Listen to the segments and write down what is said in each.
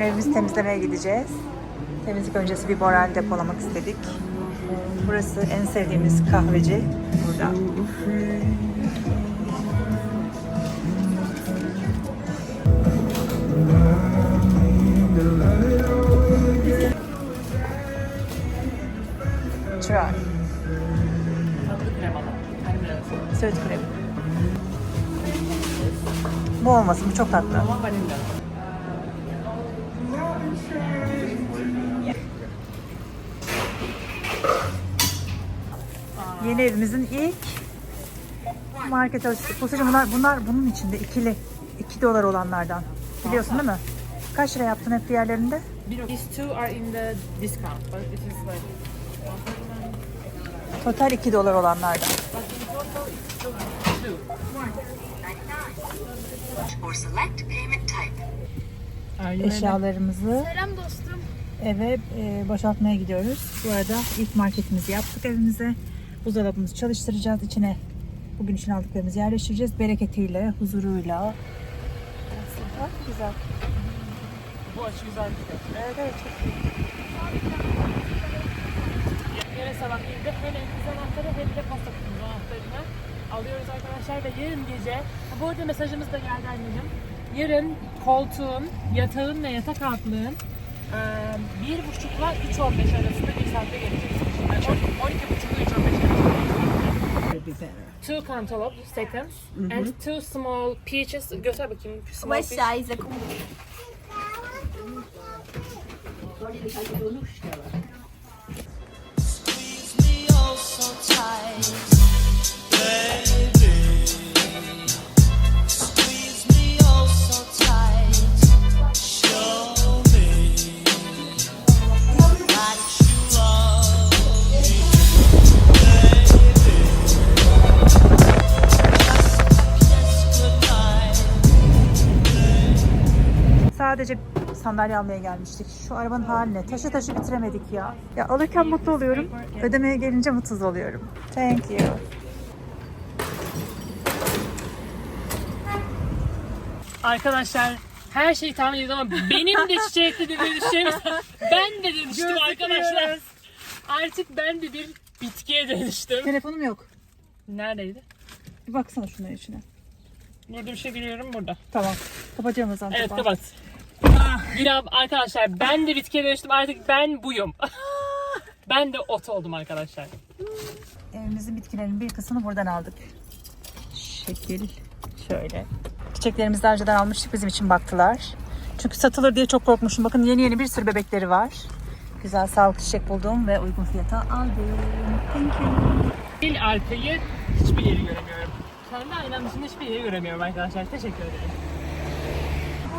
evimizi temizlemeye gideceğiz. Temizlik öncesi bir moral depolamak istedik. Burası en sevdiğimiz kahveci. Burada. Try. Tatlı kremalı. Söğüt kremi. Bu olmasın, bu çok tatlı. Ama vanilya. Yeni evimizin ilk market alışverişi. Buse'cim bunlar, bunlar bunun içinde ikili. 2 dolar olanlardan. Biliyorsun değil mi? Kaç lira yaptın hep diğerlerinde? These two are in the discount, but it is like Total 2 dolar olanlardan. two. or select payment type. Are you ready? Eşyalarımızı Selam dostum. eve e, boşaltmaya gidiyoruz. Bu arada ilk marketimizi yaptık evimize. Buzdolabımızı çalıştıracağız. İçine bugün için aldıklarımızı yerleştireceğiz. Bereketiyle, huzuruyla. Bak güzel. Bu açı güzel bir şey. Evet evet çok iyi. Yarın sabah ilde hem evimiz anahtarı hem de posta kutumuz anahtarını alıyoruz arkadaşlar ve yarın gece bu arada mesajımız da geldi anneciğim. Yarın koltuğun, yatağın ve yatak altlığın bir buçukla 3.15 arasında bir saatte gelecek. Yani 12 buçukla 3.15 arasında. Two cantaloupe seconds and two small peaches. Göster bakayım. Small peach. size sandalye almaya gelmiştik. Şu arabanın haline taşı taşı bitiremedik ya. Ya alırken mutlu oluyorum. Ödemeye gelince mutsuz oluyorum. Thank you. Arkadaşlar her şeyi tahmin ediyorum ama benim de çiçekli de dönüşeceğim. Ben de dönüştüm arkadaşlar. Artık ben de bir bitkiye dönüştüm. Telefonum yok. Neredeydi? Bir baksana şunların içine. Burada bir şey görüyorum burada. Tamam. Kapatıyorum o zaman. Evet kapat. Günah arkadaşlar ben de bitkiye dönüştüm artık ben buyum. ben de ot oldum arkadaşlar. Evimizin bitkilerinin bir kısmını buradan aldık. Şekil şöyle. Çiçeklerimizi daha önceden almıştık bizim için baktılar. Çünkü satılır diye çok korkmuşum. Bakın yeni yeni bir sürü bebekleri var. Güzel sağlıklı çiçek buldum ve uygun fiyata aldım. Thank you. Bir arkayı hiçbir yeri göremiyorum. Kendi aynam dışında hiçbir yeri göremiyorum arkadaşlar. Teşekkür ederim.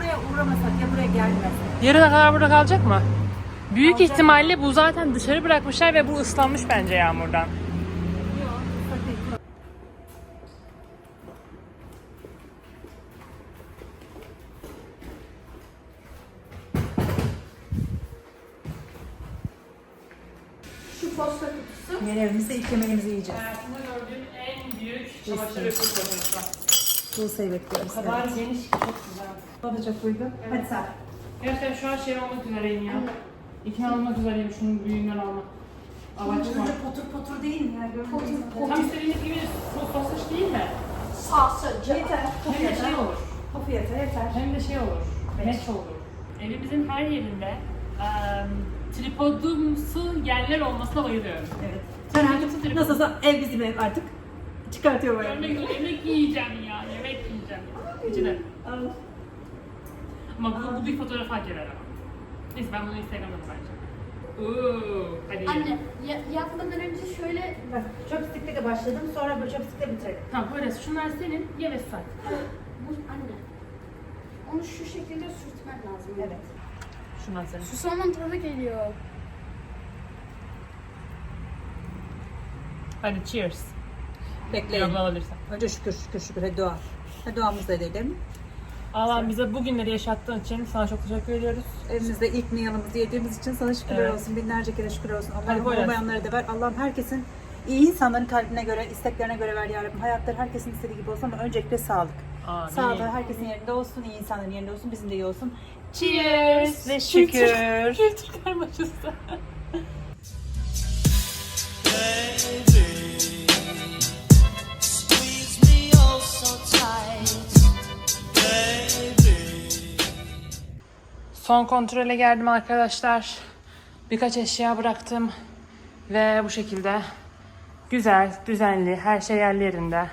Buraya uğramasak ya buraya gelmesek. Yarına kadar burada kalacak mı? Büyük ihtimalle bu zaten dışarı bırakmışlar ve bu ıslanmış bence yağmurdan. Yeni evimizde ilk yemeğimizi yiyeceğiz. Hayatımda gördüğüm en büyük çamaşır kurt Buğsa'yı bekliyoruz. O kadar geniş ki çok güzel. O da çok uygun. Hadi sen. Gerçekten şu an şey olmak üzereyim ya. İkna olmak üzereyim şunun büyüğünden almak. Avaçma. potur potur değil mi? Yani Tam istediğiniz gibi soslaşmış değil mi? Sausage. Yeter. Hem de şey olur. O fiyata yeter. Hem de şey olur. Meç olur. Evimizin her yerinde eee tripodumsu yerler olmasına bayılıyorum. Evet. Sen artık Nasılsa ev bizim ev artık. Yemek, yemek yiyeceğim ya. Yemek İçine. Ama bu, bu bir fotoğraf hak eder ama. Neyse ben bunu Instagram'da paylaşacağım. Oo, hadi. Anne ya- yapmadan önce şöyle Bak chopstick'le de başladım sonra böyle chopstick'le bitirelim. Tamam böyle şunlar senin ye ve say. bu anne. Onu şu şekilde sürtmen lazım. Evet. Şunlar senin. Susamın tadı geliyor. Hadi cheers. Bekleyin. Yok alabilirsen. Önce şükür şükür şükür. Hadi dua. Hadi duamızı edelim. Allah'ım bize bugünleri yaşattığın için sana çok teşekkür ediyoruz. Evimizde ilk niyalımızı yediğimiz için sana şükürler Evet. olsun. Binlerce kere şükürler olsun. Hadi Allah'ım buyurun. olmayanlara da ver. Allah'ım herkesin iyi insanların kalbine göre, isteklerine göre ver ya Rabbim. Hayatları herkesin istediği gibi olsun ama öncelikle sağlık. Amin. Sağlığı herkesin yerinde olsun, iyi insanların yerinde olsun, bizim de iyi olsun. Cheers. Ve şükür. Kültür karmaşası. Son kontrole geldim arkadaşlar. Birkaç eşya bıraktım. Ve bu şekilde güzel, düzenli, her şey yerli yerinde.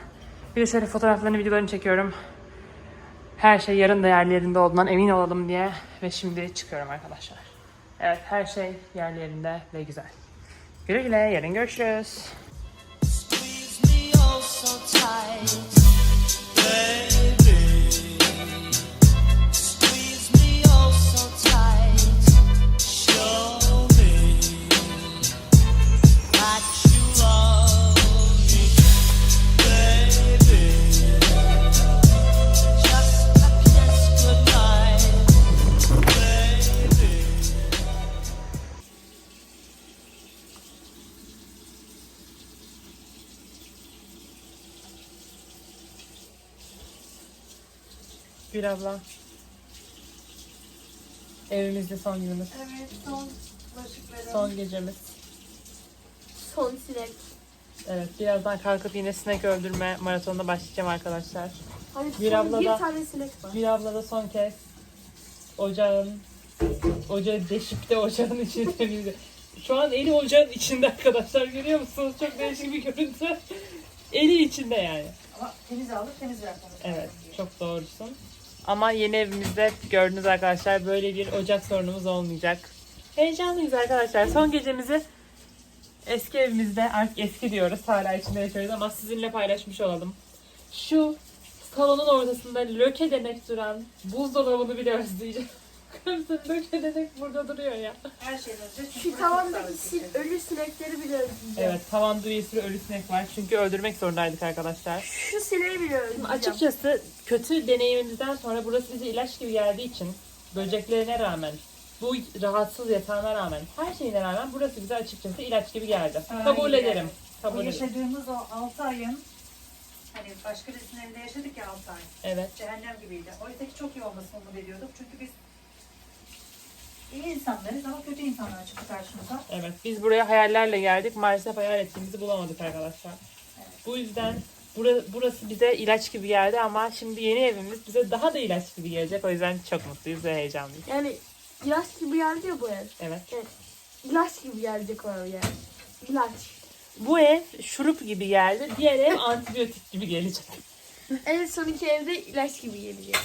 Bir de fotoğraflarını, videolarını çekiyorum. Her şey yarın da yerli yerinde olduğundan emin olalım diye. Ve şimdi çıkıyorum arkadaşlar. Evet, her şey yerli yerinde ve güzel. Güle güle, yarın görüşürüz. Squeeze. Gül abla. Evimizde son günümüz. Evet son bulaşıklarım. Son gecemiz. Son sinek. Evet, birazdan kalkıp yine sinek öldürme maratonuna başlayacağım arkadaşlar. Hayır Bir son abla bir da- tane sinek var. Bir abla da son kez ocağın ocağı deşip de ocağın içine temizle. Şu an eli ocağın içinde arkadaşlar görüyor musunuz? Çok değişik bir görüntü. Eli içinde yani. Ama temiz aldık, temiz bırakmamız Evet, çok doğrusun. Ama yeni evimizde gördünüz arkadaşlar böyle bir ocak sorunumuz olmayacak. Heyecanlıyız arkadaşlar. Son gecemizi eski evimizde, artık eski diyoruz hala içinde yaşıyoruz ama sizinle paylaşmış olalım. Şu salonun ortasında löke demek duran buzdolabını bile özleyeceğim. Bakar mısın? Löke demek burada duruyor ya. Her şeyden önce Şu tavandaki sil, ölü sinekleri bile özleyeceğim. Evet tavanda bir sürü ölü sinek var çünkü öldürmek zorundaydık arkadaşlar. Şu sineği bile özleyeceğim. Açıkçası kötü deneyimimizden sonra burası bize ilaç gibi geldiği için böceklerine rağmen bu rahatsız yatağına rağmen her şeyine rağmen burası bize açıkçası ilaç gibi geldi. Aynen Kabul ederim. Bu Kabul ederim. yaşadığımız o 6 ayın hani başka birisinin evinde yaşadık ya 6 ay. Evet. Cehennem gibiydi. Oysa ki çok iyi olmasını umut ediyorduk. Çünkü biz iyi insanlarız ama kötü insanlar çıktı karşımıza. Evet. Biz buraya hayallerle geldik. Maalesef hayal ettiğimizi bulamadık arkadaşlar. Bu yüzden bura- burası bize ilaç gibi geldi ama şimdi yeni evimiz bize daha da ilaç gibi gelecek. O yüzden çok mutluyuz ve heyecanlıyız. Yani ilaç gibi geldi ya bu ev. Evet. İlaç gibi gelecek o ev yani. İlaç. Bu ev şurup gibi geldi. Diğer ev antibiyotik gibi gelecek. En son iki evde ilaç gibi gelecek.